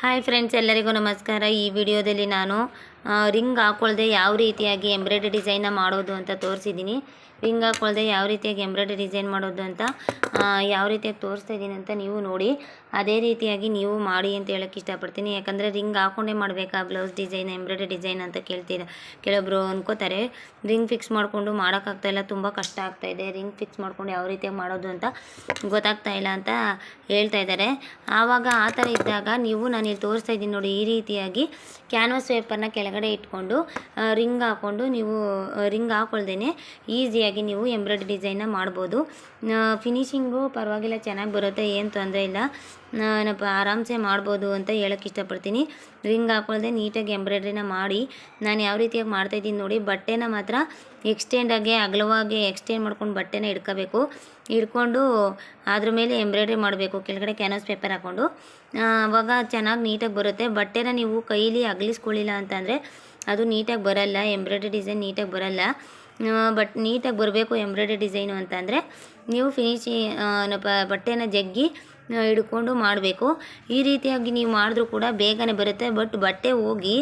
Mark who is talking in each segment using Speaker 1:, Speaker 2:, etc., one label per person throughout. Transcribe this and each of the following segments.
Speaker 1: Hi friends, ಎಲ್ಲರಿಗೂ ನಮಸ್ಕಾರ. ಈ ವಿಡಿಯೋದಲ್ಲಿ ನಾನು ರಿಂಗ್ ಹಾಕ್ಕೊಳ್ದೆ ಯಾವ ರೀತಿಯಾಗಿ ಎಂಬ್ರಾಯ್ಡ್ರಿ ಡಿಸೈನ್ನ ಮಾಡೋದು ಅಂತ ತೋರಿಸಿದ್ದೀನಿ. ರಿಂಗ್ ಹಾಕೊಳ್ದೆ ಯಾವ ರೀತಿಯಾಗಿ ಎಂಬ್ರಾಯ್ಡ್ರಿ ಡಿಸೈನ್ ಮಾಡೋದು ಅಂತ ಯಾವ ರೀತಿಯಾಗಿ ತೋರಿಸ್ತಾ ಇದ್ದೀನಿ ಅಂತ ನೀವು ನೋಡಿ. ಅದೇ ರೀತಿಯಾಗಿ ನೀವು ಮಾಡಿ ಅಂತ ಹೇಳೋಕ್ಕೆ ಇಷ್ಟಪಡ್ತೀನಿ. ಯಾಕಂದರೆ ರಿಂಗ್ ಹಾಕೊಂಡೇ ಮಾಡಬೇಕಾ ಬ್ಲೌಸ್ ಡಿಸೈನ್, ಎಂಬ್ರಾಯ್ಡ್ರಿ ಡಿಸೈನ್ ಅಂತ ಕೇಳ್ತೀರ ಕೆಲವೊಬ್ಬರು ಅಂದ್ಕೋತಾರೆ ರಿಂಗ್ ಫಿಕ್ಸ್ ಮಾಡಿಕೊಂಡು ಮಾಡೋಕ್ಕಾಗ್ತಾ ಇಲ್ಲ, ತುಂಬ ಕಷ್ಟ ಆಗ್ತಾ ಇದೆ. ರಿಂಗ್ ಫಿಕ್ಸ್ ಮಾಡಿಕೊಂಡು ಯಾವ ರೀತಿಯಾಗಿ ಮಾಡೋದು ಅಂತ ಗೊತ್ತಾಗ್ತಾ ಇಲ್ಲ ಅಂತ ಹೇಳ್ತಾ ಇದ್ದಾರೆ. ಆವಾಗ ಆ ಥರ ಇದ್ದಾಗ ನೀವು, ನಾನು ಇಲ್ಲಿ ತೋರಿಸ್ತಾ ಇದ್ದೀನಿ ನೋಡಿ, ಈ ರೀತಿಯಾಗಿ ಕ್ಯಾನ್ವಸ್ ಪೇಪರ್ನ ಕೆಳಗಡೆ ಇಟ್ಕೊಂಡು ರಿಂಗ್ ಹಾಕ್ಕೊಂಡು ನೀವು ರಿಂಗ್ ಹಾಕೊಳ್ದೇನೆ ಈಸಿಯಾಗಿ ನೀವು ಎಂಬ್ರಾಯ್ಡ್ರಿ ಡಿಸೈನ್ನ ಮಾಡ್ಬೋದು. ಫಿನಿಶಿಂಗು ಪರವಾಗಿಲ್ಲ, ಚೆನ್ನಾಗಿ ಬರುತ್ತೆ, ಏನು ತೊಂದರೆ ಇಲ್ಲ. ನಾನಪ್ಪ ಆರಾಮ್ಸೆ ಮಾಡ್ಬೋದು ಅಂತ ಹೇಳೋಕ್ಕೆ ಇಷ್ಟಪಡ್ತೀನಿ. ರಿಂಗ್ ಹಾಕೊಳ್ಳದೆ ನೀಟಾಗಿ ಎಂಬ್ರಾಯ್ಡ್ರಿನ ಮಾಡಿ. ನಾನು ಯಾವ ರೀತಿಯಾಗಿ ಮಾಡ್ತಾಯಿದ್ದೀನಿ ನೋಡಿ, ಬಟ್ಟೆನ ಮಾತ್ರ ಎಕ್ಸ್ಟೆಂಡಾಗಿ ಅಗಲವಾಗಿ ಎಕ್ಸ್ಟೆಂಡ್ ಮಾಡ್ಕೊಂಡು ಬಟ್ಟೆನ ಹಿಡ್ಕೋಬೇಕು ಹಿಡ್ಕೊಂಡು ಅದ್ರ ಮೇಲೆ ಎಂಬ್ರಾಯ್ಡ್ರಿ ಮಾಡಬೇಕು, ಕೆಳಗಡೆ ಕ್ಯಾನ್ವಾಸ್ ಪೇಪರ್ ಹಾಕ್ಕೊಂಡು ಆವಾಗ ಚೆನ್ನಾಗಿ ನೀಟಾಗಿ ಬರುತ್ತೆ. ಬಟ್ಟೆನ ನೀವು ಕೈಲಿ ಅಗಲಿಸ್ಕೊಳ್ಳಿಲ್ಲ ಅಂತಂದರೆ ಅದು ನೀಟಾಗಿ ಬರಲ್ಲ ಎಂಬ್ರಾಯ್ಡ್ರಿ ಡಿಸೈನ್ ನೀಟಾಗಿ ಬರಲ್ಲ. ಬಟ್ ನೀಟಾಗಿ ಬರಬೇಕು ಎಂಬ್ರಾಯ್ಡ್ರಿ ಡಿಸೈನು ಅಂತಂದರೆ ನೀವು ಫಿನಿಶಿ ಬಟ್ಟೆನ ಜಗ್ಗಿ ಹಿಡ್ಕೊಂಡು ಮಾಡಬೇಕು. ಈ ರೀತಿಯಾಗಿ ನೀವು ಮಾಡಿದ್ರೂ ಕೂಡ ಬೇಗನೆ ಬರುತ್ತೆ ಬಟ್ ಬಟ್ಟೆ ಹೋಗಿ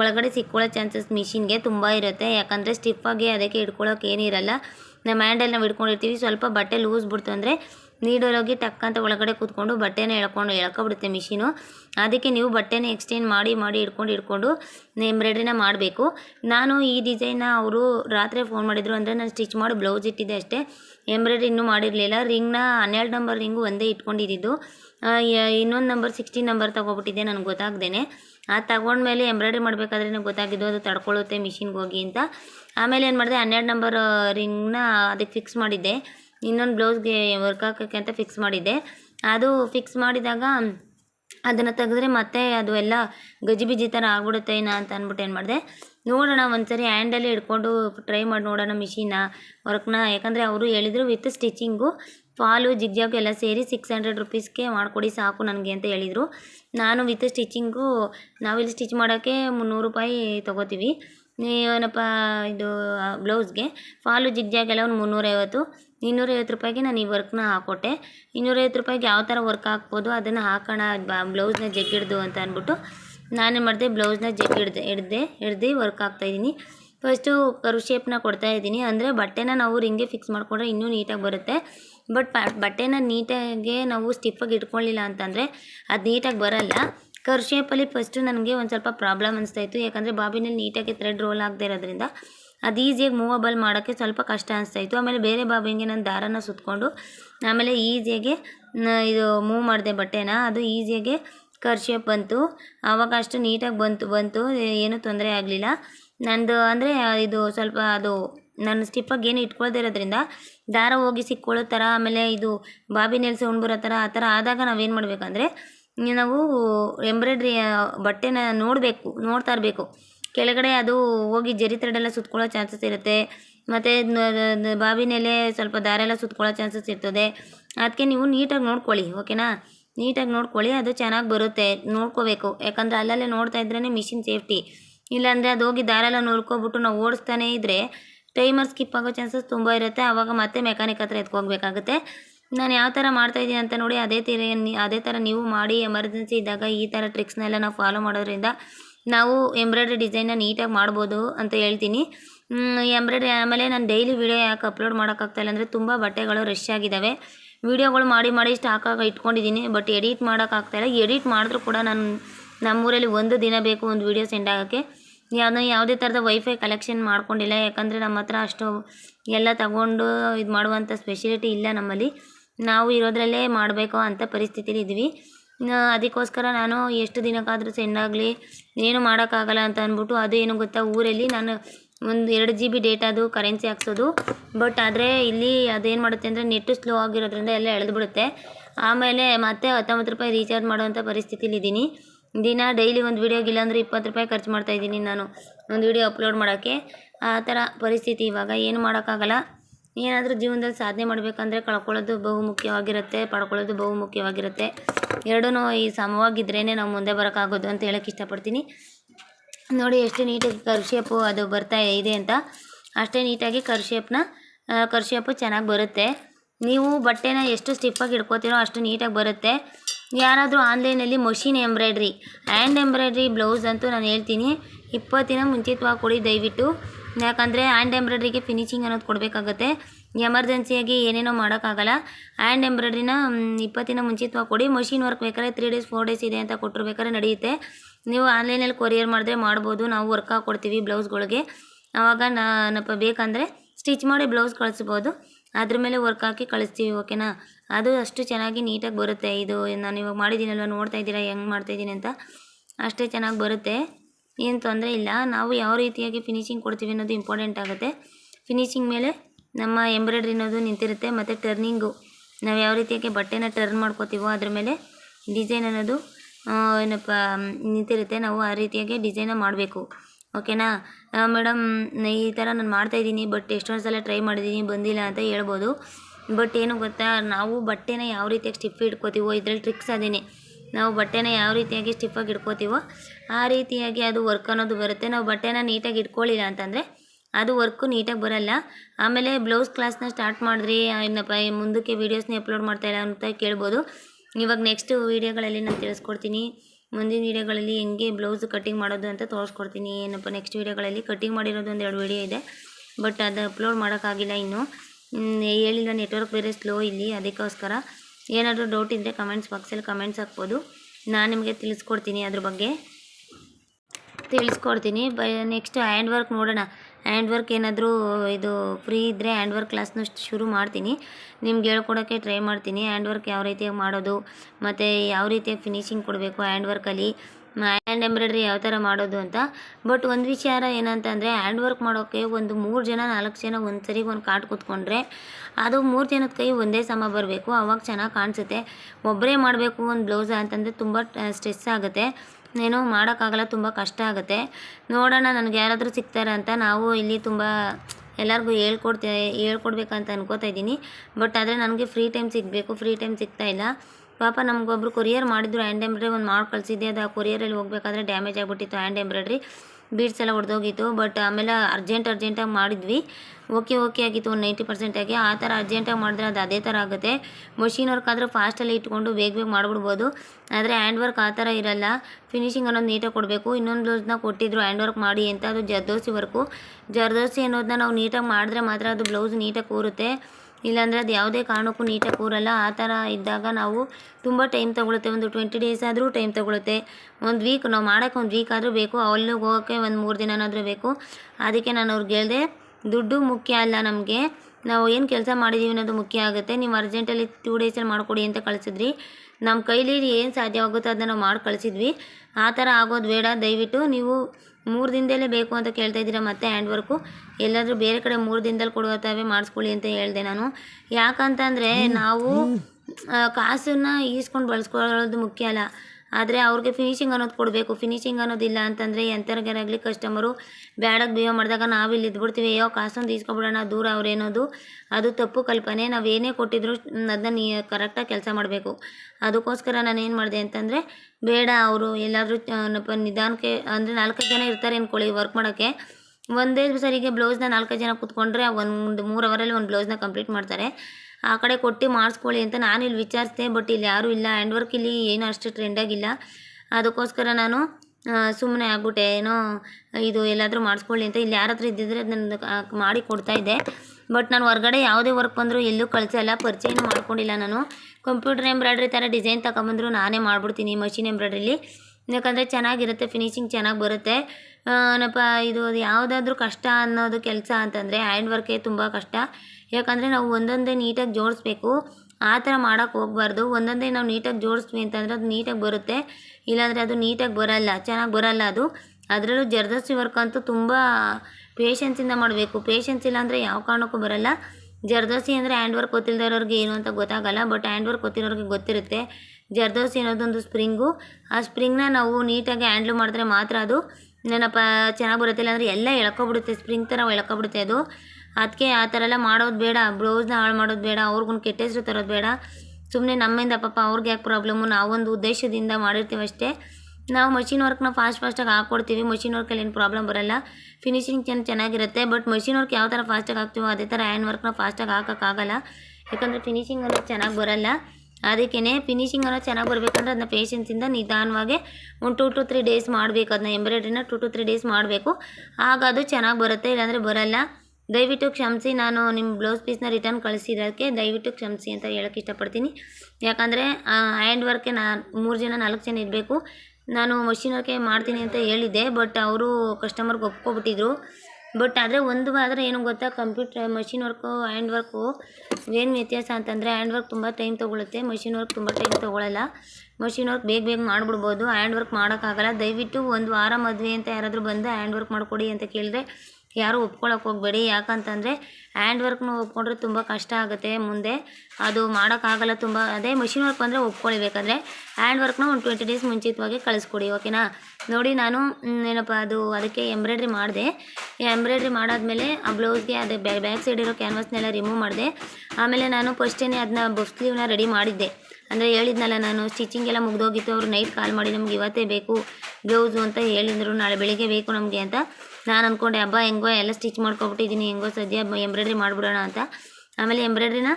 Speaker 1: ಒಳಗಡೆ ಸಿಕ್ಕೊಳ್ಳೋ ಚಾನ್ಸಸ್ ಮಿಷಿನ್ಗೆ ತುಂಬ ಇರುತ್ತೆ. ಯಾಕಂದರೆ ಸ್ಟಿಫಾಗಿ ಅದಕ್ಕೆ ಹಿಡ್ಕೊಳ್ಳೋಕೆ ಏನಿರಲ್ಲ. ನಮ್ಮ ಹ್ಯಾಂಡಲ್ ನಾವು ಹಿಡ್ಕೊಂಡಿರ್ತೀವಿ ಸ್ವಲ್ಪ ಬಟ್ಟೆ ಲೂಸ್ ಬಿಡ್ತು ಅಂದರೆ ನೀಡೋರೋಗಿ ಟಕ್ಕಂತ ಒಳಗಡೆ ಕೂತ್ಕೊಂಡು ಬಟ್ಟೆನ ಎಳ್ಕೊಂಡು ಎಳ್ಕೊಬಿಡುತ್ತೆ ಮಿಷಿನು. ಅದಕ್ಕೆ ನೀವು ಬಟ್ಟೆನ ಎಕ್ಸ್ಟೆಂಡ್ ಮಾಡಿ ಮಾಡಿ ಇಟ್ಕೊಂಡು ಇಟ್ಕೊಂಡು ಎಂಬ್ರಾಯ್ಡ್ರಿನ ಮಾಡಬೇಕು. ನಾನು ಈ ಡಿಸೈನ್ನ ಅವರು ರಾತ್ರಿ ಫೋನ್ ಮಾಡಿದರು ಅಂದರೆ ನಾನು ಸ್ಟಿಚ್ ಮಾಡಿ ಬ್ಲೌಸ್ ಇಟ್ಟಿದ್ದೆ ಅಷ್ಟೇ. ಎಂಬ್ರಾಯ್ಡ್ರಿ ಇನ್ನೂ ಮಾಡಿರಲಿಲ್ಲ. ರಿಂಗ್ನ ಹನ್ನೆರಡು ನಂಬರ್ ರಿಂಗು ಒಂದೇ ಇಟ್ಕೊಂಡಿದ್ದು ಇನ್ನೊಂದು ನಂಬರ್ ಸಿಕ್ಸ್ಟೀನ್ ನಂಬರ್ ತೊಗೊಬಿಟ್ಟಿದ್ದೆ ನನಗೆ ಗೊತ್ತಾಗ್ದೇನೆ. ಅದು ತಗೊಂಡ್ಮೇಲೆ ಎಂಬ್ರಾಯ್ಡ್ರಿ ಮಾಡಬೇಕಾದ್ರೆ ನನಗೆ ಗೊತ್ತಾಗಿದ್ದು ಅದು ತಡ್ಕೊಳ್ಳುತ್ತೆ ಮಿಷಿನ್ಗೆ ಹೋಗಿ ಅಂತ. ಆಮೇಲೆ ಏನು ಮಾಡಿದೆ, ಹನ್ನೆರಡು ನಂಬರ್ ರಿಂಗ್ನ ಅದಕ್ಕೆ ಫಿಕ್ಸ್ ಮಾಡಿದ್ದೆ. ಇನ್ನೊಂದು ಬ್ಲೌಸ್ಗೆ ವರ್ಕ್ ಹಾಕೋಕ್ಕೆ ಅಂತ ಫಿಕ್ಸ್ ಮಾಡಿದ್ದೆ. ಅದು ಫಿಕ್ಸ್ ಮಾಡಿದಾಗ ಅದನ್ನು ತೆಗೆದ್ರೆ ಮತ್ತೆ ಅದು ಎಲ್ಲ ಗಜಿಬಿಜಿ ಥರ ಆಗ್ಬಿಡುತ್ತೆ ಏನ ಅಂತ ಅಂದ್ಬಿಟ್ಟು ಏನು ಮಾಡಿದೆ. ನೋಡೋಣ, ಒಂದ್ಸರಿ ಹ್ಯಾಂಡಲ್ಲಿ ಹಿಡ್ಕೊಂಡು ಟ್ರೈ ಮಾಡಿ ನೋಡೋಣ ಮಿಷಿನ ವರ್ಕ್ನ ಯಾಕಂದರೆ ಅವರು ಹೇಳಿದರು ವಿತ್ ಸ್ಟಿಚಿಂಗು ಫಾಲು ಜಿಗ್ಜಾಗು ಎಲ್ಲ ಸೇರಿ ಸಿಕ್ಸ್ ಹಂಡ್ರೆಡ್ ರುಪೀಸ್ಗೆ ಮಾಡಿಕೊಡಿ ಸಾಕು ನನಗೆ ಅಂತ ಹೇಳಿದರು. ನಾನು ವಿತ್ ಸ್ಟಿಚಿಂಗು ನಾವಿಲ್ಲಿ ಸ್ಟಿಚ್ ಮಾಡೋಕ್ಕೆ ಮುನ್ನೂರು ರೂಪಾಯಿ ತೊಗೋತೀವಿ. ಏನಪ್ಪ ಇದು ಬ್ಲೌಸ್ಗೆ. ಫಾಲು ಜಿಗ್ಜಾಗೆಲ್ಲ ಒಂದು ಮುನ್ನೂರೈವತ್ತು. ಇನ್ನೂರೈವತ್ತು ರೂಪಾಯಿಗೆ ನಾನು ಈ ವರ್ಕ್ನ ಹಾಕ್ಕೊಟ್ಟೆ ಇನ್ನೂರೈವತ್ತು ರೂಪಾಯಿಗೆ ಯಾವ ಥರ ವರ್ಕ್ ಹಾಕ್ಬೋದು ಅದನ್ನು ಹಾಕೋಣ ಬ್ಲೌಸ್ನ ಜಗ್ಗಿಡ್ದು ಅಂತ ಅಂದ್ಬಿಟ್ಟು ನಾನೇನು ಮಾಡಿದೆ, ಬ್ಲೌಸ್ನ ಜಗ್ಗಿಡ್ದೆ ಹಿಡ್ದೆ ಹಿಡ್ದೆ ವರ್ಕ್ ಹಾಕ್ತಾಯಿದ್ದೀನಿ ಫಸ್ಟು ಕರು ಶೇಪ್ನ ಕೊಡ್ತಾ ಇದ್ದೀನಿ. ಅಂದರೆ ಬಟ್ಟೆನ ನಾವು ರಿಂಗೆ ಫಿಕ್ಸ್ ಮಾಡಿಕೊಂಡ್ರೆ ಇನ್ನೂ ನೀಟಾಗಿ ಬರುತ್ತೆ. ಬಟ್ ಬಟ್ಟೆನ ನೀಟಾಗಿ ನಾವು ಸ್ಟಿಫಾಗಿ ಇಟ್ಕೊಳ್ಳಿಲ್ಲ ಅಂತಂದರೆ ಅದು ನೀಟಾಗಿ ಬರಲ್ಲ. ಕರ್ ಶೇಪಲ್ಲಿ ಫಸ್ಟು ನನಗೆ ಒಂದು ಸ್ವಲ್ಪ ಪ್ರಾಬ್ಲಮ್ ಅನಿಸ್ತಾ ಇತ್ತು. ಯಾಕಂದರೆ ಬಾಬಿನಲ್ಲಿ ನೀಟಾಗಿ ಥ್ರೆಡ್ ರೋಲ್ ಆಗದೆ ಇರೋದ್ರಿಂದ ಅದು ಈಸಿಯಾಗಿ ಮೂವಬಲ್ ಮಾಡೋಕ್ಕೆ ಸ್ವಲ್ಪ ಕಷ್ಟ ಅನಿಸ್ತಾ ಇತ್ತು ಆಮೇಲೆ ಬೇರೆ ಬಾಬಿಂಗೆ ನಾನು ದಾರನ ಸುತ್ತಕೊಂಡು ಆಮೇಲೆ ಈಸಿಯಾಗಿ ಇದು ಮೂವ್ ಮಾಡಿದೆ ಬಟ್ಟೆನ, ಅದು ಈಸಿಯಾಗಿ ಕರ್ಶೇಪ್ ಬಂತು. ಆವಾಗ ಅಷ್ಟು ನೀಟಾಗಿ ಬಂತು ಬಂತು, ಏನೂ ತೊಂದರೆ ಆಗಲಿಲ್ಲ. ನಂದು ಅಂದರೆ, ಇದು ಸ್ವಲ್ಪ ಅದು ನಾನು ಸ್ಟಿಪ್ಪಾಗಿ ಏನು ಇಟ್ಕೊಳ್ದೇ ಇರೋದ್ರಿಂದ ದಾರ ಹೋಗಿ ಸಿಕ್ಕೊಳ್ಳೋ ಥರ, ಆಮೇಲೆ ಇದು ಬಾಬಿನಲ್ಲಿ ಸೌಂಡ್ ಬರೋ ಥರ, ಆ ಥರ ಆದಾಗ ನಾವೇನು ಮಾಡಬೇಕಂದ್ರೆ, ನಾವು ಎಂಬ್ರಾಯ್ಡ್ರಿ ಬಟ್ಟೆನ ನೋಡಬೇಕು, ನೋಡ್ತಾ ಇರಬೇಕು. ಕೆಳಗಡೆ ಅದು ಹೋಗಿ ಜರಿ ಥ್ರೆಡೆಲ್ಲ ಸುತ್ಕೊಳ್ಳೋ ಚಾನ್ಸಸ್ ಇರುತ್ತೆ. ಮತ್ತು ಬಾವಿನೆಲೆ ಸ್ವಲ್ಪ ದಾರ ಎಲ್ಲ ಸುತ್ಕೊಳ್ಳೋ ಚಾನ್ಸಸ್ ಇರ್ತದೆ. ಅದಕ್ಕೆ ನೀವು ನೀಟಾಗಿ ನೋಡ್ಕೊಳ್ಳಿ, ಓಕೆನಾ? ನೀಟಾಗಿ ನೋಡ್ಕೊಳ್ಳಿ, ಅದು ಚೆನ್ನಾಗಿ ಬರುತ್ತೆ. ನೋಡ್ಕೋಬೇಕು. ಯಾಕಂದರೆ ಅಲ್ಲಲ್ಲೇ ನೋಡ್ತಾ ಇದ್ರೇ ಮಿಷಿನ್ ಸೇಫ್ಟಿ. ಇಲ್ಲಾಂದರೆ ಅದು ಹೋಗಿ ದಾರ ಎಲ್ಲ ನೋಡ್ಕೊಬಿಟ್ಟು ನಾವು ಓಡಿಸ್ತಾನೇ ಇದ್ದರೆ ಟೈಮರ್ ಸ್ಕಿಪ್ ಆಗೋ ಚಾನ್ಸಸ್ ತುಂಬ ಇರುತ್ತೆ. ಆವಾಗ ಮತ್ತೆ ಮೆಕ್ಯಾನಿಕ್ ಹತ್ರ ಎತ್ಕೋಗ್ಬೇಕಾಗುತ್ತೆ ನಾನು ಯಾವ ಥರ ಮಾಡ್ತಾಯಿದ್ದೀನಿ ಅಂತ ನೋಡಿ ಅದೇ ತೀರ, ಅದೇ ಥರ ನೀವು ಮಾಡಿ, ಎಮರ್ಜೆನ್ಸಿ ಇದ್ದಾಗ ಈ ಥರ ಟ್ರಿಕ್ಸ್ನೆಲ್ಲ ನಾವು ಫಾಲೋ ಮಾಡೋದ್ರಿಂದ ನಾವು ಎಂಬ್ರಾಯ್ಡ್ರಿ ಡಿಸೈನ್ನ ನೀಟಾಗಿ ಮಾಡ್ಬೋದು ಅಂತ ಹೇಳ್ತೀನಿ. ಎಂಬ್ರಾಯ್ಡ್ರಿ ಆಮೇಲೆ ನಾನು ಡೈಲಿ ವೀಡಿಯೋ ಯಾಕೆ ಅಪ್ಲೋಡ್ ಮಾಡೋಕ್ಕಾಗ್ತಾಯಿಲ್ಲ ಅಂದರೆ ತುಂಬ ಬಟ್ಟೆಗಳು ರಶ್ ಆಗಿದ್ದಾವೆ. ವೀಡಿಯೋಗಳು ಮಾಡಿ ಮಾಡಿ ಸ್ಟಾಕಾಗಿ ಇಟ್ಕೊಂಡಿದ್ದೀನಿ, ಬಟ್ ಎಡಿಟ್ ಮಾಡೋಕ್ಕಾಗ್ತಾಯಿಲ್ಲ ಎಡಿಟ್ ಮಾಡಿದ್ರೂ ಕೂಡ ನಾನು ನಮ್ಮೂರಲ್ಲಿ ಒಂದು ದಿನ ಬೇಕು ಒಂದು ವೀಡಿಯೋ ಸೆಂಡ್ ಆಗೋಕ್ಕೆ. ಯಾವುದೋ ಯಾವುದೇ ಥರದ ವೈಫೈ ಕಲೆಕ್ಷನ್ ಮಾಡ್ಕೊಂಡಿಲ್ಲ, ಯಾಕಂದರೆ ನಮ್ಮ ಹತ್ರ ಅಷ್ಟು ಎಲ್ಲ ತಗೊಂಡು ಇದು ಮಾಡುವಂಥ ಸ್ಪೆಷಲಿಟಿ ಇಲ್ಲ ನಮ್ಮಲ್ಲಿ. ನಾವು ಇರೋದ್ರಲ್ಲೇ ಮಾಡಬೇಕು ಅಂತ ಪರಿಸ್ಥಿತಿಲಿ ಇದ್ವಿ ಅದಕ್ಕೋಸ್ಕರ ನಾನು ಎಷ್ಟು ದಿನಕ್ಕಾದರೂ ಸೆಂಡ್ ಆಗಲಿ, ಏನು ಮಾಡೋಕ್ಕಾಗಲ್ಲ ಅಂತ ಅಂದ್ಬಿಟ್ಟು ಅದು ಏನು ಗೊತ್ತಾ, ಊರಲ್ಲಿ ನಾನು ಒಂದು ಎರಡು ಜಿ ಬಿ ಡೇಟಾದು ಕರೆನ್ಸಿ ಹಾಕ್ಸೋದು. ಬಟ್ ಆದರೆ ಇಲ್ಲಿ ಅದೇನು ಮಾಡುತ್ತೆ ಅಂದರೆ ನೆಟ್ಟು ಸ್ಲೋ ಆಗಿರೋದ್ರಿಂದ ಎಲ್ಲ ಎಳೆದು ಬಿಡುತ್ತೆ ಆಮೇಲೆ ಮತ್ತೆ ಹತ್ತೊಂಬತ್ತು ರೂಪಾಯಿ ರೀಚಾರ್ಜ್ ಮಾಡುವಂಥ ಪರಿಸ್ಥಿತಿಲಿ ಇದ್ದೀನಿ. ದಿನ ಡೈಲಿ ಒಂದು ವೀಡಿಯೋಗೆ ಇಲ್ಲಾಂದರೆ ಇಪ್ಪತ್ತು ರೂಪಾಯಿ ಖರ್ಚು ಮಾಡ್ತಾಯಿದ್ದೀನಿ ನಾನು. ಒಂದು ವೀಡಿಯೋ ಅಪ್ಲೋಡ್ ಮಾಡೋಕ್ಕೆ. ಆ ಥರ ಪರಿಸ್ಥಿತಿ ಇವಾಗ. ಏನು ಮಾಡೋಕ್ಕಾಗಲ್ಲ. ಏನಾದರೂ ಜೀವನದಲ್ಲಿ ಸಾಧನೆ ಮಾಡಬೇಕಂದ್ರೆ ಕಳ್ಕೊಳ್ಳೋದು ಬಹು ಮುಖ್ಯವಾಗಿರುತ್ತೆ ಪಡ್ಕೊಳ್ಳೋದು ಬಹು ಮುಖ್ಯವಾಗಿರುತ್ತೆ ಎರಡೂ ಈ ಸಮವಾಗಿದ್ರೇ ನಾವು ಮುಂದೆ ಬರೋಕ್ಕಾಗೋದು ಅಂತ ಹೇಳೋಕೆ ಇಷ್ಟಪಡ್ತೀನಿ. ನೋಡಿ, ಎಷ್ಟು ನೀಟಾಗಿ ಕರ್ಶೇಪು ಅದು ಬರ್ತಾ ಇದೆ ಅಂತ. ಅಷ್ಟೇ ನೀಟಾಗಿ ಕರ್ಶೇಪನ್ನ ಕರ್ಶೇಪು ಕರ್ ಶೇಪು ಚೆನ್ನಾಗಿ ಬರುತ್ತೆ. ನೀವು ಬಟ್ಟೆನ ಎಷ್ಟು ಸ್ಟಿಫಾಗಿ ಇಟ್ಕೋತೀರೋ ಅಷ್ಟು ನೀಟಾಗಿ ಬರುತ್ತೆ. ಯಾರಾದರೂ ಆನ್ಲೈನಲ್ಲಿ machine embroidery, hand embroidery blouse ಅಂತೂ ನಾನು ಹೇಳ್ತೀನಿ. ಇಪ್ಪತ್ತು ದಿನ ಮುಂಚಿತವಾಗಿ ಕೊಡಿ, ದಯವಿಟ್ಟು. ಯಾಕಂದರೆ ಹ್ಯಾಂಡ್ ಎಂಬ್ರಾಯ್ಡ್ರಿಗೆ ಫಿನಿಶಿಂಗ್ ಅನ್ನೋದು ಕೊಡಬೇಕಾಗತ್ತೆ. ಎಮರ್ಜೆನ್ಸಿಯಾಗಿ ಏನೇನೋ ಮಾಡೋಕ್ಕಾಗಲ್ಲ. ಹ್ಯಾಂಡ್ ಎಂಬ್ರಾಯ್ಡ್ರಿನ ಇಪ್ಪತ್ತಿನ ಮುಂಚಿತವಾಗಿ ಕೊಡಿ ಮಷಿನ್ ವರ್ಕ್ ಬೇಕಾದ್ರೆ ತ್ರೀ ಡೇಸ್ ಫೋರ್ ಡೇಸ್ ಇದೆ ಅಂತ ಕೊಟ್ಟಿರ್ಬೇಕಾದ್ರೆ ನಡೆಯುತ್ತೆ. ನೀವು ಆನ್ಲೈನಲ್ಲಿ ಕೊರಿಯರ್ ಮಾಡಿದ್ರೆ ಮಾಡ್ಬೋದು. ನಾವು ವರ್ಕ್ ಹಾಕ್ಕೊಡ್ತೀವಿ ಬ್ಲೌಸ್ಗಳಿಗೆ. ಆವಾಗ ನಪ್ಪ ಬೇಕಂದರೆ ಸ್ಟಿಚ್ ಮಾಡಿ ಬ್ಲೌಸ್ ಕಳಿಸ್ಬೋದು. ಅದ್ರ ಮೇಲೆ ವರ್ಕ್ ಹಾಕಿ ಕಳಿಸ್ತೀವಿ ಓಕೆನಾ ಅದು ಅಷ್ಟು ಚೆನ್ನಾಗಿ ನೀಟಾಗಿ ಬರುತ್ತೆ. ಇದು, ನಾನು ಇವಾಗ ಮಾಡಿದ್ದೀನಲ್ವ, ನೋಡ್ತಾ ಇದ್ದೀರಾ, ಹೆಂಗೆ ಮಾಡ್ತಾಯಿದ್ದೀನಿ ಅಂತ. ಅಷ್ಟೇ ಚೆನ್ನಾಗಿ ಬರುತ್ತೆ. ಏನು ತೊಂದರೆ ಇಲ್ಲ. ನಾವು ಯಾವ ರೀತಿಯಾಗಿ ಫಿನಿಶಿಂಗ್ ಕೊಡ್ತೀವಿ ಅನ್ನೋದು ಇಂಪಾರ್ಟೆಂಟ್ ಆಗುತ್ತೆ. ಫಿನಿಶಿಂಗ್ ಮೇಲೆ ನಮ್ಮ ಎಂಬ್ರಾಯ್ಡ್ರಿ ಅನ್ನೋದು ನಿಂತಿರುತ್ತೆ. ಮತ್ತು ಟರ್ನಿಂಗು ನಾವು ಯಾವ ರೀತಿಯಾಗಿ ಬಟ್ಟೆನ ಟರ್ನ್ ಮಾಡ್ಕೋತೀವೋ ಅದ್ರ ಮೇಲೆ ಡಿಸೈನ್ ಅನ್ನೋದು ಏನಪ್ಪ, ನಿಂತಿರುತ್ತೆ. ನಾವು ಆ ರೀತಿಯಾಗಿ ಡಿಸೈನ ಮಾಡಬೇಕು. ಓಕೆನಾ ಮೇಡಮ್ ಈ ಥರ ನಾನು ಮಾಡ್ತಾಯಿದ್ದೀನಿ ಬಟ್ ಎಷ್ಟೊಂದು ಸಲ ಟ್ರೈ ಮಾಡಿದ್ದೀನಿ, ಬಂದಿಲ್ಲ ಅಂತ ಹೇಳ್ಬೋದು. ಬಟ್ ಏನು ಗೊತ್ತಾ? ನಾವು ಬಟ್ಟೆನ ಯಾವ ರೀತಿಯಾಗಿ ಸ್ಟಿಫ್ ಇಟ್ಕೋತೀವೋ, ಇದ್ರಲ್ಲಿ ಟ್ರಿಕ್ಸ್ ಅದೇನೆ. ನಾವು ಬಟ್ಟೆನ ಯಾವ ರೀತಿಯಾಗಿ ಸ್ಟಿಫಾಗಿ ಇಟ್ಕೋತೀವೋ ಆ ರೀತಿಯಾಗಿ ಅದು ವರ್ಕ್ ಅನ್ನೋದು ಬರುತ್ತೆ. ನಾವು ಬಟ್ಟೆನ ನೀಟಾಗಿ ಇಟ್ಕೊಳ್ಳಿಲ್ಲ ಅಂತಂದರೆ ಅದು ವರ್ಕು ನೀಟಾಗಿ ಬರಲ್ಲ. ಆಮೇಲೆ ಬ್ಲೌಸ್ ಕ್ಲಾಸ್ನ ಸ್ಟಾರ್ಟ್ ಮಾಡಿದ್ರಿ ಏನಪ್ಪ ಮುಂದಕ್ಕೆ ವೀಡಿಯೋಸ್ನ ಅಪ್ಲೋಡ್ ಮಾಡ್ತಾಯಿಲ್ಲ ಅಂತ ಕೇಳ್ಬೋದು. ಇವಾಗ ನೆಕ್ಸ್ಟ್ ವೀಡಿಯೋಗಳಲ್ಲಿ ನಾನು ತಿಳಿಸ್ಕೊಡ್ತೀನಿ. ಮುಂದಿನ ವೀಡಿಯೋಗಳಲ್ಲಿ ಹೆಂಗೆ ಬ್ಲೌಸ್ ಕಟ್ಟಿಂಗ್ ಮಾಡೋದು ಅಂತ ತೋರಿಸ್ಕೊಡ್ತೀನಿ. ಏನಪ್ಪ ನೆಕ್ಸ್ಟ್ ವೀಡಿಯೋಗಳಲ್ಲಿ ಕಟ್ಟಿಂಗ್ ಮಾಡಿರೋದು ಒಂದು ಎರಡು ವೀಡಿಯೋ ಇದೆ. ಬಟ್ ಅದು ಅಪ್ಲೋಡ್ ಮಾಡೋಕ್ಕಾಗಿಲ್ಲ ಇನ್ನು. ಹೇಳಿಲ್ಲ ನೆಟ್ವರ್ಕ್ ಬೇರೆ ಸ್ಲೋ ಇಲ್ಲಿ. ಅದಕ್ಕೋಸ್ಕರ ಏನಾದರೂ ಡೌಟ್ ಇದ್ದರೆ ಕಮೆಂಟ್ಸ್ ಬಾಕ್ಸಲ್ಲಿ ಕಮೆಂಟ್ಸ್ ಹಾಕ್ಬೋದು. ನಾನು ನಿಮಗೆ ತಿಳಿಸ್ಕೊಡ್ತೀನಿ ಅದ್ರ ಬಗ್ಗೆ. ತಿಳಿಸ್ಕೊಡ್ತೀನಿ. ಬ ನೆಕ್ಸ್ಟ್ ಹ್ಯಾಂಡ್ ವರ್ಕ್ ನೋಡೋಣ. ಹ್ಯಾಂಡ್ ವರ್ಕ್ ಏನಾದರೂ ಇದು ಫ್ರೀ ಇದ್ದರೆ ಹ್ಯಾಂಡ್ ವರ್ಕ್ ಕ್ಲಾಸ್ನ ಶುರು ಮಾಡ್ತೀನಿ. ನಿಮ್ಗೆ ಹೇಳ್ಕೊಡೋಕ್ಕೆ ಟ್ರೈ ಮಾಡ್ತೀನಿ. ಹ್ಯಾಂಡ್ ವರ್ಕ್ ಯಾವ ರೀತಿಯಾಗಿ ಮಾಡೋದು, ಮತ್ತು ಯಾವ ರೀತಿಯಾಗಿ ಫಿನಿಶಿಂಗ್ ಕೊಡಬೇಕು ಹ್ಯಾಂಡ್ ವರ್ಕಲ್ಲಿ ಹ್ಯಾಂಡ್ ಎಂಬ್ರಾಯ್ಡ್ರಿ ಯಾವ ಥರ ಮಾಡೋದು ಅಂತ. ಬಟ್ ಒಂದು ವಿಚಾರ ಏನಂತಂದರೆ ಹ್ಯಾಂಡ್ ವರ್ಕ್ ಮಾಡೋಕ್ಕೆ ಒಂದು ಮೂರು ಜನ, ನಾಲ್ಕು ಜನ ಒಂದು ಸರಿಗೆ ಒಂದು ಕಾಟ್ ಕೂತ್ಕೊಂಡ್ರೆ ಅದು ಮೂರು ಜನದ ಕೈ ಒಂದೇ ಸಮ ಬರಬೇಕು. ಅವಾಗ ಚೆನ್ನಾಗಿ ಕಾಣಿಸುತ್ತೆ. ಒಬ್ಬರೇ ಮಾಡಬೇಕು ಒಂದು ಬ್ಲೌಸ್ ಅಂತಂದರೆ ತುಂಬ ಸ್ಟ್ರೆಸ್ ಆಗುತ್ತೆ. ಏನು ಮಾಡೋಕ್ಕಾಗಲ್ಲ, ತುಂಬ ಕಷ್ಟ ಆಗುತ್ತೆ. ನೋಡೋಣ ನನಗೆ ಯಾರಾದರೂ ಸಿಗ್ತಾರೆ ಅಂತ ನಾವು ಇಲ್ಲಿ ತುಂಬ ಎಲ್ಲರಿಗೂ ಹೇಳ್ಕೊಡ್ತೇ, ಹೇಳ್ಕೊಡ್ಬೇಕಂತ ಅನ್ಕೋತಾ ಇದ್ದೀನಿ. ಬಟ್ ಆದರೆ ನನಗೆ ಫ್ರೀ ಟೈಮ್ ಸಿಗಬೇಕು ಫ್ರೀ ಟೈಮ್ ಸಿಗ್ತಾ ಇಲ್ಲ. ಪಾಪ ನಮಗೊಬ್ರು ಕೊರಿಯರ್ ಮಾಡಿದ್ರು ಹ್ಯಾಂಡ್ ಎಂಬ್ರಾಯ್ಡ್ರಿ ಒಂದು ಮಾಡಿ ಕಳಿಸಿದ್ದೆ. ಅದು ಆ ಕೊರಿಯರಲ್ಲಿ ಹೋಗ್ಬೇಕಾದ್ರೆ ಡ್ಯಾಮೇಜ್ ಆಗಿಬಿಟ್ಟಿತ್ತು ಹ್ಯಾಂಡ್ ಎಂಬ್ರಾಯ್ಡ್ರಿ ಬೀಡ್ಸ್ ಎಲ್ಲ ಹೊಡೆದೋಗಿತ್ತು ಬಟ್ ಆಮೇಲೆ ಅರ್ಜೆಂಟ್ ಅರ್ಜೆಂಟಾಗಿ ಮಾಡಿದ್ವಿ. ಓಕೆ ಓಕೆ ಆಗಿತ್ತು, ಒಂದು ನೈಂಟಿ ಪರ್ಸೆಂಟಾಗಿ ಆ ಥರ ಅರ್ಜೆಂಟಾಗಿ ಮಾಡಿದ್ರೆ ಅದು ಅದೇ ಥರ ಆಗುತ್ತೆ. ಮಷಿನ್ ವರ್ಕ್ ಆದರೆ ಫಾಸ್ಟಲ್ಲಿ ಇಟ್ಕೊಂಡು ಬೇಗ ಬೇಗ ಮಾಡಿಬಿಡ್ಬೋದು. ಆದರೆ ಹ್ಯಾಂಡ್ ವರ್ಕ್ ಆ ಥರ ಇರಲ್ಲ. ಫಿನಿಶಿಂಗ್ ಅನ್ನೋದು ನೀಟಾಗಿ ಕೊಡಬೇಕು. ಇನ್ನೊಂದು ಬ್ಲೌಸ್ನ ಕೊಟ್ಟಿದ್ರು ಹ್ಯಾಂಡ್ ವರ್ಕ್ ಮಾಡಿ ಅಂತ ಅದು ಜರ್ದೋಸಿ ವರ್ಕು ಜರ್ದೋಸಿ ಅನ್ನೋದನ್ನ ನಾವು ನೀಟಾಗಿ ಮಾಡಿದ್ರೆ ಮಾತ್ರ ಅದು ಬ್ಲೌಸ್ ನೀಟಾಗಿ ಕೂರುತ್ತೆ. ಇಲ್ಲಾಂದರೆ ಅದು ಯಾವುದೇ ಕಾರಣಕ್ಕೂ ನೀಟಾಗಿ ಕೂರಲ್ಲ. ಆ ಥರ ಇದ್ದಾಗ ನಾವು ತುಂಬ ಟೈಮ್ ತೊಗೊಳುತ್ತೆ. ಒಂದು ಟ್ವೆಂಟಿ ಡೇಸ್ ಆದರೂ ಟೈಮ್ ತೊಗೊಳುತ್ತೆ. ಒಂದು ವೀಕ್ ನಾವು ಮಾಡೋಕ್ಕೆ ಒಂದು ವೀಕ್ ಆದರೂ ಬೇಕು. ಅಲ್ಲಿಗೆ ಹೋಗೋಕ್ಕೆ ಒಂದು ಮೂರು ದಿನನಾದರೂ ಬೇಕು. ಅದಕ್ಕೆ ನಾನು ಅವ್ರಿಗೆ ಹೇಳಿದೆ, ದುಡ್ಡು ಮುಖ್ಯ ಅಲ್ಲ ನಮಗೆ. ನಾವು ಏನು ಕೆಲಸ ಮಾಡಿದ್ದೀವಿ ಅನ್ನೋದು ಮುಖ್ಯ ಆಗುತ್ತೆ. ನೀವು ಅರ್ಜೆಂಟಲ್ಲಿ ಟೂ ಡೇಸಲ್ಲಿ ಮಾಡಿಕೊಡಿ ಅಂತ ಕಳಿಸಿದ್ರಿ. ನಮ್ಮ ಕೈಲಿ ಏನು ಸಾಧ್ಯವಾಗುತ್ತೋ ಅದನ್ನ ನಾವು ಮಾಡಿ ಕಳಿಸಿದ್ವಿ. ಆ ಥರ ಆಗೋದು ಬೇಡ. ದಯವಿಟ್ಟು ನೀವು ಮೂರು ದಿನದಲ್ಲೇ ಬೇಕು ಅಂತ ಕೇಳ್ತಾ ಇದ್ದೀರಾ ಮತ್ತೆ ಹ್ಯಾಂಡ್ ವರ್ಕು ಎಲ್ಲಾದರೂ ಬೇರೆ ಕಡೆ ಮೂರು ದಿನದಲ್ಲಿ ಕೊಡುವಂಥವೇ ಮಾಡಿಸ್ಕೊಳ್ಳಿ ಅಂತ ಹೇಳಿದೆ ನಾನು. ಯಾಕಂತಂದರೆ ನಾವು ಕಾಸನ್ನ ಈಸ್ಕೊಂಡು ಬಳಸ್ಕೊಳ್ಳೋದು ಮುಖ್ಯ ಅಲ್ಲ. ಆದರೆ ಅವ್ರಿಗೆ ಫಿನಿಶಿಂಗ್ ಅನ್ನೋದು ಕೊಡಬೇಕು. ಫಿನಿಶಿಂಗ್ ಅನ್ನೋದಿಲ್ಲ ಅಂತಂದರೆ ಆಗಲಿ ಕಸ್ಟಮರು ಬ್ಯಾಡಾಗಿ ಬಿಹೇವ್ ಮಾಡಿದಾಗ ನಾವು ಇಲ್ಲಿ ಇದ್ಬಿಡ್ತೀವಿ. ಅಯ್ಯೋ, ಕಾಸೊಂದು ಈಸ್ಕೊಬಿಡೋಣ, ದೂರ ಅವ್ರೇನೋದು ಅದು ತಪ್ಪು ಕಲ್ಪನೆ. ನಾವು ಏನೇ ಕೊಟ್ಟಿದ್ರು ಅದನ್ನ ನೀ ಕರೆಕ್ಟಾಗಿ ಕೆಲಸ ಮಾಡಬೇಕು. ಅದಕ್ಕೋಸ್ಕರ ನಾನು ಏನು ಮಾಡಿದೆ ಅಂತಂದರೆ ಬೇಡ ಅವರು ಎಲ್ಲಾದರೂ ನಿಧಾನಕ್ಕೆ ಅಂದರೆ ನಾಲ್ಕೈದು ಜನ ಇರ್ತಾರೆ ಅಂದ್ಕೊಳ್ಳಿ ವರ್ಕ್ ಮಾಡೋಕ್ಕೆ. ಒಂದೇ ಸರಿಗೆ ಬ್ಲೌಸ್ನ ನಾಲ್ಕೈದು ಜನ ಕೂತ್ಕೊಂಡ್ರೆ ಒಂದು ಮೂರು ಅವರಲ್ಲಿ ಒಂದು ಬ್ಲೌಸ್ನ ಕಂಪ್ಲೀಟ್ ಮಾಡ್ತಾರೆ. ಆ ಕಡೆ ಕೊಟ್ಟು ಮಾಡಿಸ್ಕೊಳ್ಳಿ ಅಂತ ನಾನು ಇಲ್ಲಿ ವಿಚಾರಿಸಿದೆ ಬಟ್ ಇಲ್ಲಿ ಯಾರೂ ಇಲ್ಲ. ಹ್ಯಾಂಡ್ ವರ್ಕ್ ಇಲ್ಲಿ ಏನು ಅಷ್ಟು ಟ್ರೆಂಡಾಗಿಲ್ಲ ಅದಕ್ಕೋಸ್ಕರ ನಾನು ಸುಮ್ಮನೆ ಆಗ್ಬಿಟ್ಟೆ. ಏನೋ ಇದು ಎಲ್ಲಾದರೂ ಮಾಡಿಸ್ಕೊಳ್ಳಿ ಅಂತ ಇಲ್ಲಿ ಯಾರ ಹತ್ರ ಇದ್ದಿದ್ರೆ ಅದನ್ನ ಮಾಡಿ ಕೊಡ್ತಾ ಇದ್ದೆ. ಬಟ್ ನಾನು ಹೊರಗಡೆ ಯಾವುದೇ ವರ್ಕ್ ಬಂದರೂ ಎಲ್ಲೂ ಕಳಿಸಲ್ಲ ಪರಿಚಯನೂ ಮಾಡ್ಕೊಂಡಿಲ್ಲ ನಾನು. ಕಂಪ್ಯೂಟರ್ ಎಂಬ್ರಾಯ್ಡ್ರಿ ಥರ ಡಿಸೈನ್ ತಗೊಂಬಂದ್ರು ನಾನೇ ಮಾಡಿಬಿಡ್ತೀನಿ ಮಷಿನ್ ಎಂಬ್ರಾಯ್ಡ್ರಿಲಿ ಯಾಕಂದರೆ ಚೆನ್ನಾಗಿರುತ್ತೆ ಫಿನಿಶಿಂಗ್ ಚೆನ್ನಾಗಿ ಬರುತ್ತೆ. ಏನಪ್ಪ, ಇದು ಯಾವುದಾದ್ರೂ ಕಷ್ಟ ಅನ್ನೋದು ಕೆಲಸ ಅಂತಂದರೆ ಹ್ಯಾಂಡ್ ವರ್ಕೇ ತುಂಬ ಕಷ್ಟ. ಯಾಕಂದರೆ ನಾವು ಒಂದೊಂದೇ ನೀಟಾಗಿ ಜೋಡಿಸ್ಬೇಕು. ಆ ಥರ ಮಾಡೋಕ್ಕೆ ಹೋಗ್ಬಾರ್ದು. ಒಂದೊಂದೇ ನಾವು ನೀಟಾಗಿ ಜೋಡಿಸ್ತೀವಿ ಅಂತಂದರೆ ಅದು ನೀಟಾಗಿ ಬರುತ್ತೆ. ಇಲ್ಲಾಂದರೆ ಅದು ನೀಟಾಗಿ ಬರಲ್ಲ, ಚೆನ್ನಾಗಿ ಬರಲ್ಲ ಅದು. ಅದರಲ್ಲೂ ಜರ್ದೋಸಿ ವರ್ಕ್ ಅಂತೂ ತುಂಬ ಪೇಷನ್ಸಿಂದ ಮಾಡಬೇಕು. ಪೇಷನ್ಸ್ ಇಲ್ಲ ಅಂದರೆ ಯಾವ ಕಾರಣಕ್ಕೂ ಬರಲ್ಲ. ಜರ್ದೋಸಿ ಅಂದರೆ ಹ್ಯಾಂಡ್ ವರ್ಕ್ ಗೊತ್ತಿಲ್ಲದೆ ಇರೋರಿಗೆ ಏನು ಅಂತ ಗೊತ್ತಾಗಲ್ಲ ಬಟ್ ಹ್ಯಾಂಡ್ ವರ್ಕ್ ಗೊತ್ತಿರೋರಿಗೆ ಗೊತ್ತಿರುತ್ತೆ. ಜರ್ದೋಸಿ ಅನ್ನೋದೊಂದು ಸ್ಪ್ರಿಂಗು ಆ ಸ್ಪ್ರಿಂಗ್ನ ನಾವು ನೀಟಾಗಿ ಹ್ಯಾಂಡ್ಲ್ ಮಾಡಿದ್ರೆ ಮಾತ್ರ ಅದು. ಏನಪ್ಪ ಚೆನ್ನಾಗಿ ಬರುತ್ತೆ. ಇಲ್ಲಾಂದರೆ ಎಲ್ಲ ಎಳ್ಕೊಬಿಡುತ್ತೆ. ಸ್ಪ್ರಿಂಗ್ ಥರ ಎಳ್ಕೊಬಿಡುತ್ತೆ ಅದು. ಅದಕ್ಕೆ ಆ ಥರ ಎಲ್ಲ ಮಾಡೋದು ಬೇಡ ಬ್ಲೌಸ್ನ ಹಾಳು ಮಾಡೋದು ಬೇಡ ಅವ್ರಿಗೊಂದು ಕೆಟ್ಟ ಹೆಸರು ತರೋದು ಬೇಡ. ಸುಮ್ಮನೆ ನಮ್ಮಿಂದ ಪಾಪ ಅವ್ರಿಗೆ ಯಾಕೆ ಪ್ರಾಬ್ಲಮ್ಮು ನಾವೊಂದು ಉದ್ದೇಶದಿಂದ ಮಾಡಿರ್ತೀವಿ ಅಷ್ಟೇ. ನಾವು ಮಷಿನ್ ವರ್ಕ್ನ ಫಾಸ್ಟ್ ಫಾಸ್ಟಾಗಿ ಹಾಕ್ಕೊಡ್ತೀವಿ ಮಷಿನ್ ವರ್ಕಲ್ಲಿ ಏನು ಪ್ರಾಬ್ಲಮ್ ಬರಲ್ಲ. ಫಿನಿಶಿಂಗ್ ಚೆನ್ನ ಚೆನ್ನಾಗಿರುತ್ತೆ ಬಟ್ ಮಷಿನ್ ವರ್ಕ್ ಯಾವ ಥರ ಫಾಸ್ಟಾಗಿ ಹಾಕ್ತೀವೋ ಅದೇ ಥರ ಹ್ಯಾಂಡ್ ವರ್ಕ್ನ ಫಾಸ್ಟಾಗಿ ಹಾಕೋಕ್ಕಾಗಲ್ಲ ಯಾಕಂದರೆ ಫಿನಿಶಿಂಗ್ ಅನ್ನೋದು ಚೆನ್ನಾಗಿ ಬರಲ್ಲ. ಅದಕ್ಕೇ ಫಿನಿಶಿಂಗ್ ಅನ್ನೋದು ಚೆನ್ನಾಗಿ ಬರಬೇಕಂದ್ರೆ ಅದನ್ನ ಪೇಷನ್ಸಿಂದ ನಿಧಾನವಾಗಿ ಒಂದು ಟು ಟು ತ್ರೀ ಡೇಸ್ ಮಾಡಬೇಕು. ಅದನ್ನ ಎಂಬ್ರಾಯ್ಡ್ರಿನ ಟು ಟು ತ್ರೀ ಡೇಸ್ ಮಾಡಬೇಕು. ಆಗ ಅದು ಚೆನ್ನಾಗಿ ಬರುತ್ತೆ, ಇಲ್ಲಾಂದರೆ ಬರಲ್ಲ. ದಯವಿಟ್ಟು ಕ್ಷಮಿಸಿ, ನಾನು ನಿಮ್ಮ ಬ್ಲೌಸ್ ಪೀಸ್ನ ರಿಟರ್ನ್ ಕಳಿಸಿರೋದಕ್ಕೆ ದಯವಿಟ್ಟು ಕ್ಷಮಿಸಿ ಅಂತ ಹೇಳೋಕ್ಕೆ ಇಷ್ಟಪಡ್ತೀನಿ. ಯಾಕಂದರೆ ಹ್ಯಾಂಡ್ ವರ್ಕ್ಗೆ ನಾ, ಮೂರು ಜನ, ನಾಲ್ಕು ಜನ ಇರಬೇಕು. ನಾನು ಮಷಿನ್ ವರ್ಕೆ ಮಾಡ್ತೀನಿ ಅಂತ ಹೇಳಿದ್ದೆ ಬಟ್ ಅವರು ಕಸ್ಟಮರ್ಗೆ ಒಪ್ಕೊಬಿಟ್ಟಿದ್ರು. ಬಟ್ ಆದರೆ ಒಂದು ಆದರೆ ಏನು ಗೊತ್ತಾ computer machine work hand work ಏನು ವ್ಯತ್ಯಾಸ ಅಂತಂದರೆ ಹ್ಯಾಂಡ್ ವರ್ಕ್ ತುಂಬ ಟೈಮ್ ತೊಗೊಳುತ್ತೆ. ಮಷಿನ್ ವರ್ಕ್ ತುಂಬ ಟೈಮ್ ತೊಗೊಳಲ್ಲ. ಮಷಿನ್ ವರ್ಕ್ ಬೇಗ ಬೇಗ ಮಾಡಿಬಿಡ್ಬೋದು. ಹ್ಯಾಂಡ್ ವರ್ಕ್ ಮಾಡೋಕ್ಕಾಗಲ್ಲ ದಯವಿಟ್ಟು ಒಂದು ವಾರ ಮದುವೆ ಅಂತ ಯಾರಾದರೂ ಬಂದು ಹ್ಯಾಂಡ್ ವರ್ಕ್ ಮಾಡಿಕೊಡಿ ಅಂತ ಕೇಳಿದ್ರೆ ಯಾರೂ ಒಪ್ಕೊಳ್ಳೋಕೆ ಹೋಗಬೇಡಿ. ಯಾಕಂತಂದರೆ ಹ್ಯಾಂಡ್ ವರ್ಕ್ನೂ ಒಪ್ಕೊಂಡ್ರೆ ತುಂಬ ಕಷ್ಟ ಆಗುತ್ತೆ ಮುಂದೆ. ಅದು ಮಾಡೋಕ್ಕಾಗಲ್ಲ ತುಂಬ, ಅದೇ ಮಷಿನ್ ವರ್ಕ್ ಬಂದರೆ ಒಪ್ಕೊಳ್ಳಿ ಬೇಕಾದರೆ ಹ್ಯಾಂಡ್ ವರ್ಕ್ನ ಒಂದು ಟ್ವೆಂಟಿ ಡೇಸ್ ಮುಂಚಿತವಾಗಿ ಕಳಿಸ್ಕೊಡಿ, ಓಕೆನಾ? ನೋಡಿ, ನಾನು ಏನಪ್ಪ, ಅದು, ಅದಕ್ಕೆ ಎಂಬ್ರಾಯ್ಡ್ರಿ ಮಾಡಿದೆ. ಎಂಬ್ರಾಯ್ಡ್ರಿ ಮಾಡಾದಮೇಲೆ ಆ ಬ್ಲೌಸ್ಗೆ ಅದು ಬ್ಯಾಕ್ ಸೈಡ್ ಇರೋ ಕ್ಯಾನ್ವಾಸ್ನೆಲ್ಲ ರಿಮೂವ್ ಮಾಡಿದೆ. ಆಮೇಲೆ ನಾನು ಫಸ್ಟೇ ಅದನ್ನ ಬಫ್ ಸ್ಲೀವ್ನ ರೆಡಿ ಮಾಡಿದ್ದೆ. ಅಂದರೆ ಹೇಳಿದ್ನಲ್ಲ ನಾನು ಸ್ಟಿಚಿಂಗ್ ಎಲ್ಲ ಮುಗ್ದೋಗಿತ್ತು, ಅವರು ನೈಟ್ ಕಾಲ್ ಮಾಡಿ ನಮ್ಗೆ ಇವತ್ತೇ ಬೇಕು ಬ್ಲೌಸು ಅಂತ ಹೇಳಿದ್ರು, ನಾಳೆ ಬೆಳಿಗ್ಗೆ ಬೇಕು ನಮಗೆ ಅಂತ. ನಾನು ಅಂದ್ಕೊಂಡೆ ಹಬ್ಬ ಹೆಂಗೋ, ಎಲ್ಲ ಸ್ಟಿಚ್ ಮಾಡ್ಕೊಬಿಟ್ಟಿದ್ದೀನಿ ಹೆಂಗೋ ಸದ್ಯ ಎಂಬ್ರಾಯ್ಡ್ರಿ ಮಾಡಿಬಿಡೋಣ ಅಂತ. ಆಮೇಲೆ ಎಂಬ್ರಾಯ್ಡ್ರಿನ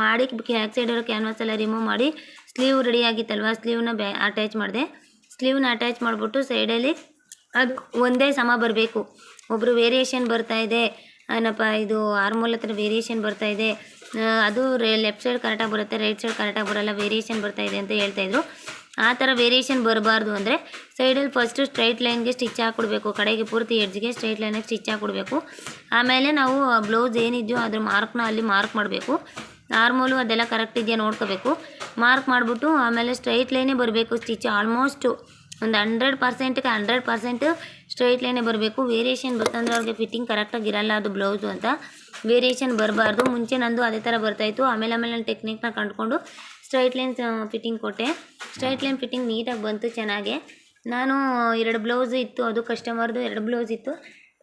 Speaker 1: ಮಾಡಿ ಬ್ಯಾಕ್ ಸೈಡ್ ಇರೋ ಕ್ಯಾನ್ವಾಸ್ ಎಲ್ಲ ರಿಮೂವ್ ಮಾಡಿ ಸ್ಲೀವ್ ರೆಡಿ ಆಗಿತ್ತಲ್ವ ಸ್ಲೀವ್ನ ಬ್ಯಾ ಅಟ್ಯಾಚ್ ಮಾಡಿದೆ. ಸ್ಲೀವ್ನ ಅಟ್ಯಾಚ್ ಮಾಡಿಬಿಟ್ಟು ಸೈಡಲ್ಲಿ ಅದು ಒಂದೇ ಸಮ ಬರಬೇಕು. ಒಬ್ಬರು ವೇರಿಯೇಷನ್ ಬರ್ತಾ ಇದೆ, ಏನಪ್ಪ, ಇದು ಆರ್ಮೋಲ್ ಹತ್ರ ವೇರಿಯೇಷನ್ ಇದೆ ಅದು ಲೆಫ್ಟ್ ಸೈಡ್ ಕರೆಕ್ಟಾಗಿ ಬರುತ್ತೆ ರೈಟ್ ಸೈಡ್ ಕರೆಕ್ಟಾಗಿ ಬರೋಲ್ಲ ವೇರಿಯೇಷನ್ ಬರ್ತಾ ಇದೆ ಅಂತ ಹೇಳ್ತಾಯಿದ್ರು ಆ ಥರ ವೇರಿಯೇಷನ್ ಬರಬಾರ್ದು ಅಂದರೆ ಸೈಡಲ್ಲಿ ಫಸ್ಟು ಸ್ಟ್ರೈಟ್ ಲೈನ್ಗೆ ಸ್ಟಿಚ್ ಹಾಕ್ಕೊಡ್ಬೇಕು. ಕಡೆಗೆ ಪೂರ್ತಿ ಎಡ್ಜ್ಗೆ ಸ್ಟ್ರೈಟ್ ಲೈನಾಗಿ ಸ್ಟಿಚ್ ಹಾಕ್ಕೊಡ್ಬೇಕು. ಆಮೇಲೆ ನಾವು ಬ್ಲೌಸ್ ಏನಿದೆಯೋ ಅದ್ರ ಮಾರ್ಕ್ನ ಅಲ್ಲಿ ಮಾರ್ಕ್ ಮಾಡಬೇಕು. ನಾರ್ಮಲು ಅದೆಲ್ಲ ಕರೆಕ್ಟ್ ಇದೆಯಾ ನೋಡ್ಕೋಬೇಕು. ಮಾರ್ಕ್ ಮಾಡಿಬಿಟ್ಟು ಆಮೇಲೆ ಸ್ಟ್ರೈಟ್ ಲೈನೇ ಬರಬೇಕು ಸ್ಟಿಚ್ ಆಲ್ಮೋಸ್ಟು ಒಂದು ಹಂಡ್ರೆಡ್ ಪರ್ಸೆಂಟ್ಗೆ ಹಂಡ್ರೆಡ್ ಪರ್ಸೆಂಟ್ ಸ್ಟ್ರೈಟ್ ಲೈನೇ ಬರಬೇಕು. ವೇರಿಯೇಷನ್ ಬರ್ತಂದ್ರೆ ಅವ್ರಿಗೆ ಫಿಟ್ಟಿಂಗ್ ಕರೆಕ್ಟಾಗಿ ಇರಲ್ಲ ಅದು ಬ್ಲೌಸು ಅಂತ. ವೇರಿಯೇಷನ್ ಬರಬಾರ್ದು. ಮುಂಚೆ ನಂದು ಅದೇ ಥರ ಬರ್ತಾಯಿತ್ತು ಆಮೇಲೆ ಆಮೇಲೆ ನಾನು ಟೆಕ್ನಿಕ್ನ ಕಂಡುಕೊಂಡು ಸ್ಟ್ರೈಟ್ ಲೈನ್ ಫಿಟ್ಟಿಂಗ್ ಕೊಟ್ಟೆ. ಸ್ಟ್ರೈಟ್ ಲೈನ್ ಫಿಟ್ಟಿಂಗ್ ನೀಟಾಗಿ ಬಂತು ಚೆನ್ನಾಗೆ. ನಾನು ಎರಡು ಬ್ಲೌಸ್ ಇತ್ತು, ಅದು ಕಸ್ಟಮರ್ದು ಎರಡು ಬ್ಲೌಸ್ ಇತ್ತು.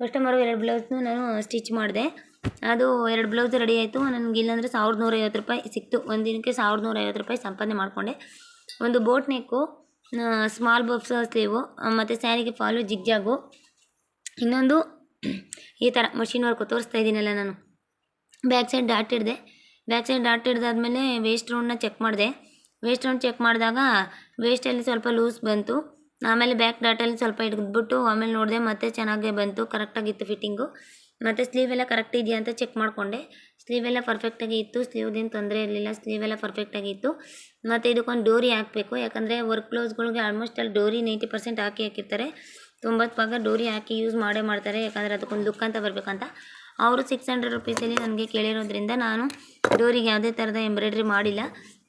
Speaker 1: ಕಸ್ಟಮರು ಎರಡು ಬ್ಲೌಸ್ನು ನಾನು ಸ್ಟಿಚ್ ಮಾಡಿದೆ. ಅದು ಎರಡು ಬ್ಲೌಸ್ ರೆಡಿ ಆಯಿತು. ನನಗೆ ಇಲ್ಲಾಂದರೆ ಸಾವಿರದ ನೂರೈವತ್ತು ರೂಪಾಯಿ ಸಿಕ್ತು. ಒಂದು ದಿನಕ್ಕೆ ಸಾವಿರದ ನೂರೈವತ್ತು ರೂಪಾಯಿ ಸಂಪಾದನೆ ಮಾಡಿಕೊಂಡೆ. ಒಂದು boat neck small puffs sleeve ಮತ್ತು ಸ್ಯಾರಿಗೆ ಫಾಲು ಜಿಗ್ಜಾಗು. ಇನ್ನೊಂದು, ಈ ಥರ ಮಷಿನ್ ವರ್ಕು ತೋರಿಸ್ತಾ ಇದ್ದೀನಲ್ಲ ನಾನು. ಬ್ಯಾಕ್ ಸೈಡ್ ಡಾಟ್ ಹಿಡ್ದೆ. ಬ್ಯಾಕ್ ಸೈಡ್ ಡಾಟ್ ಹಿಡ್ದಾದ್ಮೇಲೆ ವೇಸ್ಟ್ ರೌಂಡ್ನ ಚೆಕ್ ಮಾಡಿದೆ. ವೇಸ್ಟ್ ರೌಂಡ್ ಚೆಕ್ ಮಾಡಿದಾಗ ವೇಸ್ಟಲ್ಲಿ ಸ್ವಲ್ಪ ಲೂಸ್ ಬಂತು. ಆಮೇಲೆ ಬ್ಯಾಕ್ ಡಾಟಲ್ಲಿ ಸ್ವಲ್ಪ ಹಿಡಿದ್ಬಿಟ್ಟು ಆಮೇಲೆ ನೋಡಿದೆ ಮತ್ತೆ ಚೆನ್ನಾಗೇ ಬಂತು ಕರೆಕ್ಟಾಗಿತ್ತು ಫಿಟ್ಟಿಂಗು ಮತ್ತು ಸ್ಲೀವ್ ಎಲ್ಲ ಕರೆಕ್ಟ್ ಇದೆಯಾ ಅಂತ ಚೆಕ್ ಮಾಡಿಕೊಂಡೆ. ಸ್ಲೀವ್ ಎಲ್ಲ ಪರ್ಫೆಕ್ಟಾಗಿ ಇತ್ತು ಸ್ಲೀವ್ದೇನು ತೊಂದರೆ ಇರಲಿಲ್ಲ ಸ್ಲೀವ್ ಎಲ್ಲ ಪರ್ಫೆಕ್ಟಾಗಿ ಇತ್ತು. ಮತ್ತು ಇದಕ್ಕೊಂದು ಡೋರಿ ಹಾಕಬೇಕು, ಯಾಕಂದರೆ ವರ್ಕ್ ಕ್ಲೋಸ್ಗಳಿಗೆ ಆಲ್ಮೋಸ್ಟ್ ಅಲ್ಲಿ ಡೋರಿ ನೈಂಟಿ ಪರ್ಸೆಂಟ್ ಹಾಕಿ ಹಾಕಿರ್ತಾರೆ. ತೊಂಬತ್ತು ಭಾಗ ಡೋರಿ ಹಾಕಿ ಯೂಸ್ ಮಾಡೇ ಮಾಡ್ತಾರೆ, ಯಾಕಂದರೆ ಅದಕ್ಕೊಂದು ಲುಕ್ ಅಂತ ಬರಬೇಕಂತ. ಅವರು ಸಿಕ್ಸ್ ಹಂಡ್ರೆಡ್ ರುಪೀಸಲ್ಲಿ ನನಗೆ ಕೇಳಿರೋದ್ರಿಂದ ನಾನು ಡೋರಿಗೆ ಯಾವುದೇ ಥರದ ಎಂಬ್ರಾಯ್ಡ್ರಿ ಮಾಡಿಲ್ಲ.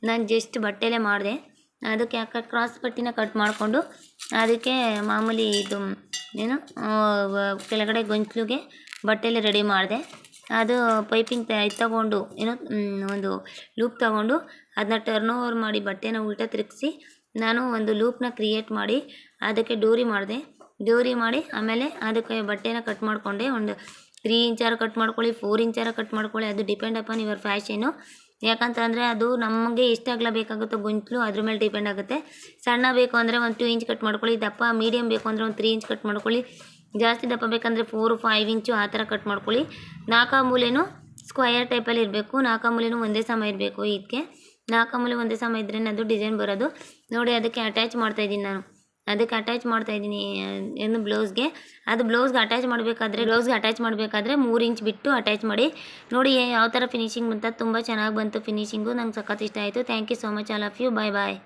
Speaker 1: ನಾನು ಜಸ್ಟ್ ಬಟ್ಟೆಲೇ ಮಾಡಿದೆ. ಅದಕ್ಕೆ ಆ ಕ್ರಾಸ್ ಪಟ್ಟಿನ ಕಟ್ ಮಾಡಿಕೊಂಡು ಅದಕ್ಕೆ ಮಾಮೂಲಿ ಇದು ಏನು ಕೆಳಗಡೆ ಗೊಂಚಲಿಗೆ ಬಟ್ಟೆಲೆ ರೆಡಿ ಮಾಡಿದೆ. ಅದು ಪೈಪಿಂಗ್ ತಗೊಂಡು, ಏನೋ ಒಂದು ಲೂಪ್ ತಗೊಂಡು ಅದನ್ನ ಟರ್ನ್ ಓವರ್ ಮಾಡಿ ಬಟ್ಟೆನ ಉಲ್ಟ ತಿರುಗಿಸಿ ನಾನು ಒಂದು ಲೂಪ್ನ ಕ್ರಿಯೇಟ್ ಮಾಡಿ ಅದಕ್ಕೆ ಡೋರಿ ಮಾಡಿದೆ. ಡೋರಿ ಮಾಡಿ ಆಮೇಲೆ ಅದಕ್ಕೆ ಬಟ್ಟೆನ ಕಟ್ ಮಾಡಿಕೊಂಡೆ. ಒಂದು ತ್ರೀ ಇಂಚಾರು ಕಟ್ ಮಾಡ್ಕೊಳ್ಳಿ, ಫೋರ್ ಇಂಚಾರು ಕಟ್ ಮಾಡ್ಕೊಳ್ಳಿ, ಅದು ಡಿಪೆಂಡ್ ಅಪಾನ್ ಯುವರ್ ಫ್ಯಾಷನು ಯಾಕಂತಂದರೆ ಅದು ನಮಗೆ ಎಷ್ಟು ಅಗಲ ಬೇಕಾಗುತ್ತೋ ಗೊಂಚಲು ಅದ್ರ ಮೇಲೆ ಡಿಪೆಂಡ್ ಆಗುತ್ತೆ. ಸಣ್ಣ ಬೇಕು ಅಂದರೆ ಒಂದು ಟೂ ಇಂಚ್ ಕಟ್ ಮಾಡ್ಕೊಳ್ಳಿ, ದಪ್ಪ ಮೀಡಿಯಮ್ ಬೇಕು ಅಂದರೆ ಒಂದು ತ್ರೀ ಇಂಚ್ ಕಟ್ ಮಾಡ್ಕೊಳ್ಳಿ. ಜಾಸ್ತಿ ದಪ್ಪ ಬೇಕಂದರೆ ಫೋರ್ ಫೈವ್ ಇಂಚು ಆ ಥರ ಕಟ್ ಮಾಡ್ಕೊಳ್ಳಿ. ನಾಲ್ಕು ಮೂಲೆನೂ ಸ್ಕ್ವಯರ್ ಟೈಪಲ್ಲಿ ಇರಬೇಕು. ನಾಲ್ಕು ಮೂಲೆನೂ ಒಂದೇ ಸಮ ಇರಬೇಕು ಇದಕ್ಕೆ ನಾಲ್ಕು ಮೂಲೆ ಒಂದೇ ಸಮ ಇದ್ರೇ ಅದು ಡಿಸೈನ್ ಬರೋದು. ನೋಡಿ ಅದಕ್ಕೆ ಅಟ್ಯಾಚ್ ಮಾಡ್ತಾಯಿದ್ದೀನಿ ನಾನು. ಅದಕ್ಕೆ ಅಟ್ಯಾಚ್ ಮಾಡ್ತಾ ಇದ್ದೀನಿ ಏನು ಬ್ಲೌಸ್ಗೆ ಅದು ಬ್ಲೌಸ್ಗೆ ಅಟ್ಯಾಚ್ ಮಾಡಬೇಕಾದ್ರೆ ಬ್ಲೌಸ್ಗೆ ಅಟ್ಯಾಚ್ ಮಾಡಬೇಕಾದ್ರೆ ಮೂರು ಇಂಚ್ ಬಿಟ್ಟು ಅಟ್ಯಾಚ್ ಮಾಡಿ. ನೋಡಿ, ಯಾವ ಥರ ಫಿನಿಶಿಂಗ್ ಬಂತ ತುಂಬ ಚೆನ್ನಾಗಿ ಬಂತು ಫಿನಿಶಿಂಗು ನಂಗೆ ಸಖತ್ ಇಷ್ಟ ಆಯಿತು. Thank you so much all of you bye bye